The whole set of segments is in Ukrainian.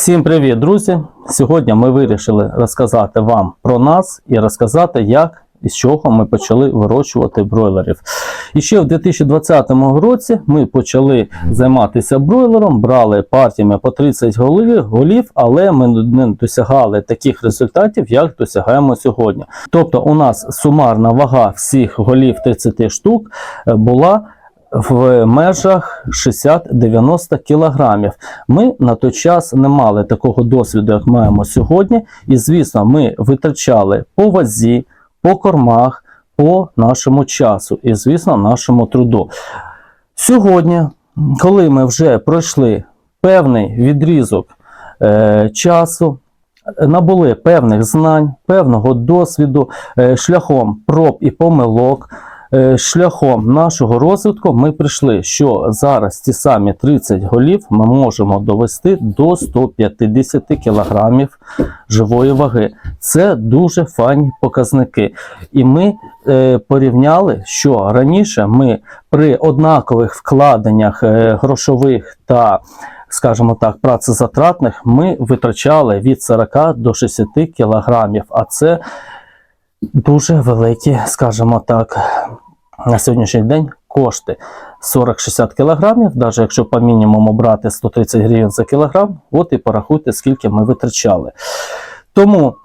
Всім привіт, друзі! Сьогодні ми вирішили розказати вам про нас і розказати, як і з чого ми почали вирощувати бройлерів. І ще в 2020 році ми почали займатися бройлером, брали партіями по 30 голів, але ми не досягали таких результатів, як досягаємо сьогодні. Тобто, у нас сумарна вага всіх голів 30 штук е, була в межах 60-90 кілограмів. Ми на той час не мали такого досвіду, як маємо сьогодні. І, звісно, ми витрачали по вазі, по кормах, по нашому часу і, звісно, нашому труду. Сьогодні, коли ми вже пройшли певний відрізок е, часу, набули певних знань, певного досвіду, е, шляхом проб і помилок, шляхом нашого розвитку ми прийшли, що зараз ті самі 30 голів ми можемо довести до 150 кілограмів живої ваги. Це дуже файні показники. І ми е, порівняли, що раніше ми при однакових вкладеннях е, грошових та скажімо так, працезатратних ми витрачали від 40 до 60 кілограмів, а це дуже великі, скажімо так, на сьогоднішній день кошти. 40-60 кілограмів, навіть якщо по мінімуму брати 130 гривень за кілограм, от і порахуйте, скільки ми витрачали. Тому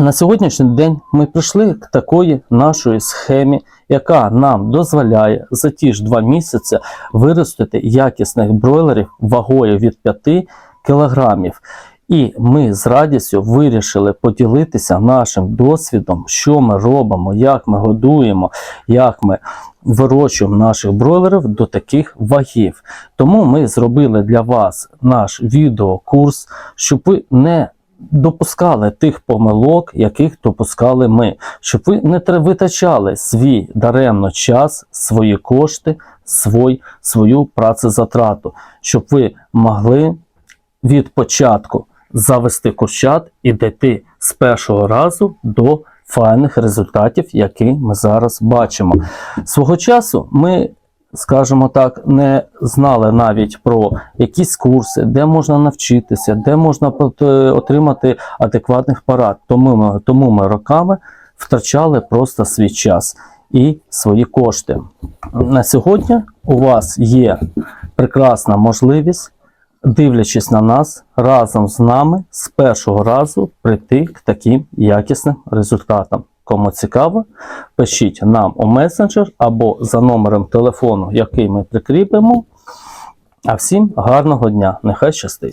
на сьогоднішній день ми прийшли к такої нашої схемі, яка нам дозволяє за ті ж два місяці виростити якісних бройлерів вагою від 5 кілограмів. І ми з радістю вирішили поділитися нашим досвідом, що ми робимо, як ми годуємо, як ми вирощуємо наших бройлерів до таких вагів. Тому ми зробили для вас наш відеокурс, щоб ви не допускали тих помилок, яких допускали ми, щоб ви не витрачали свій даремно час, свої кошти, свой, свою працезатрату, щоб ви могли від початку завести курчат і дійти з першого разу до файних результатів, які ми зараз бачимо. Свого часу ми, скажімо так, не знали навіть про якісь курси, де можна навчитися, де можна отримати адекватних порад. Тому ми, тому ми роками втрачали просто свій час і свої кошти. На сьогодні у вас є прекрасна можливість дивлячись на нас, разом з нами з першого разу прийти к таким якісним результатам. Кому цікаво, пишіть нам у месенджер або за номером телефону, який ми прикріпимо. А всім гарного дня! Нехай щастить!